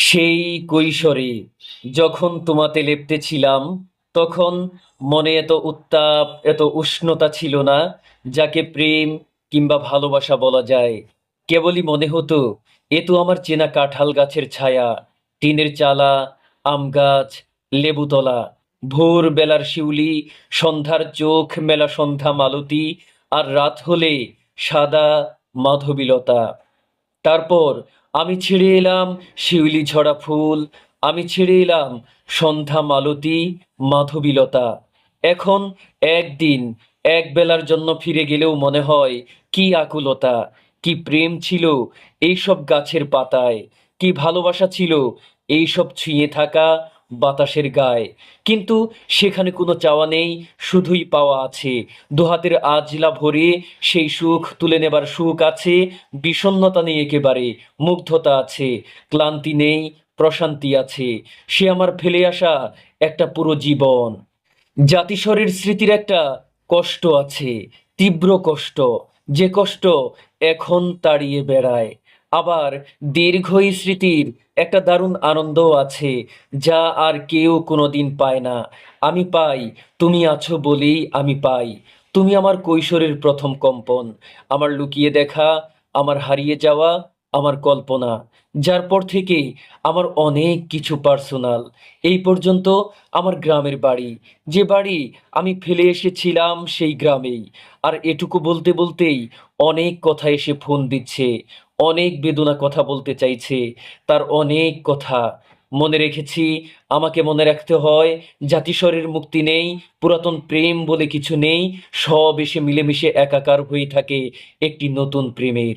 সেই কৈশোরে যখন তোমাতে লেপ্টেছিলাম তখন মনে এত উত্তাপ, এত উষ্ণতা ছিল না, যাকে প্রেম কিংবা ভালোবাসা বলা যায়। কেবলই মনে হতো, এ তো আমার চেনা কাঁঠাল গাছের ছায়া, টিনের চালা, আম গাছ লেবুতলা ভোর বেলার শিউলি, সন্ধ্যার চোখ, মেলা সন্ধ্যা মালতী, আর রাত হলে সাদা মাধবীলতা। তারপর আমি ছেড়ে এলাম শিউলি ঝরা ফুল, আমি ছেড়ে এলাম সন্ধ্যা মালতী, মাধবীলতা। এখন একদিন, এক বেলার জন্য ফিরে গেলেও মনে হয়, কি আকুলতা, কি প্রেম ছিল এইসব গাছের পাতায়, কি ভালোবাসা ছিল এইসব ছুঁয়ে থাকা বাতাসের গায়ে। কিন্তু সেখানে কোনো চাওয়া নেই, শুধুই পাওয়া আছে। দুহাতের আজলা ভরে সেই সুখ তুলে নেবার সুখ আছে, বিষণ্ণতা নেই একেবারে, মুগ্ধতা আছে, ক্লান্তি নেই, প্রশান্তি আছে। সে আমার ফেলে আসা একটা পুরো জীবন। জাতিস্বরের স্মৃতির একটা কষ্ট আছে, তীব্র কষ্ট। যে কষ্ট এখন তাড়িয়ে বেড়ায়। আবার দীর্ঘই স্মৃতির একটা দারুণ আনন্দও আছে, যা আর কেউ কোনোদিন পায় না। আমি পাই, তুমি আছো বলেই আমি পাই। তুমি আমার কৈশোরের প্রথম কম্পন। আমার লুকিয়ে দেখা, আমার হারিয়ে যাওয়া, আমার কল্পনা, যার পর থেকে আমার অনেক কিছু পার্সোনাল। এই পর্যন্ত আমার গ্রামের বাড়ি। যে বাড়ি আমি ফেলে এসেছিলাম সেই গ্রামেই। আর এটুকু বলতে বলতেই অনেক কথা এসে ফোন দিচ্ছে। অনেক বেদনা কথা বলতে চাইছে। তার অনেক কথা মনে রেখেছি। আমাকে মনে রাখতে হয়, জাতিস্বরের মুক্তি নেই, পুরাতন প্রেম বলে কিছু নেই, সব এসে মিলেমিশে একাকার হয়ে থাকে একটি নতুন প্রেমের।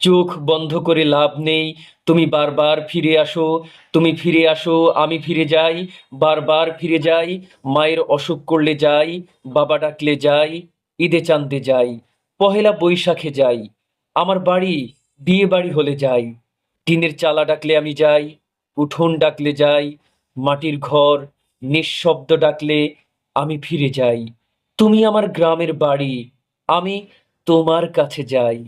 চোখ বন্ধ করে লাভ নেই, তুমি বারবার ফিরে আসো, তুমি ফিরে আসো, আমি ফিরে যাই, বারবার ফিরে যাই, মায়ের অসুখ করলে যাই, বাবা ডাকলে যাই, ঈদে চাঁদে যাই, পহেলা বৈশাখে যাই। আমার বাড়ি বিয়ে বাড়ি হলে যাই, টিনের চালা ডাকলে আমি যাই, উঠোন ডাকলে যাই, মাটির ঘর, নিঃশব্দ ডাকলে আমি ফিরে যাই। তুমি আমার গ্রামের বাড়ি, আমি তোমার কাছে যাই।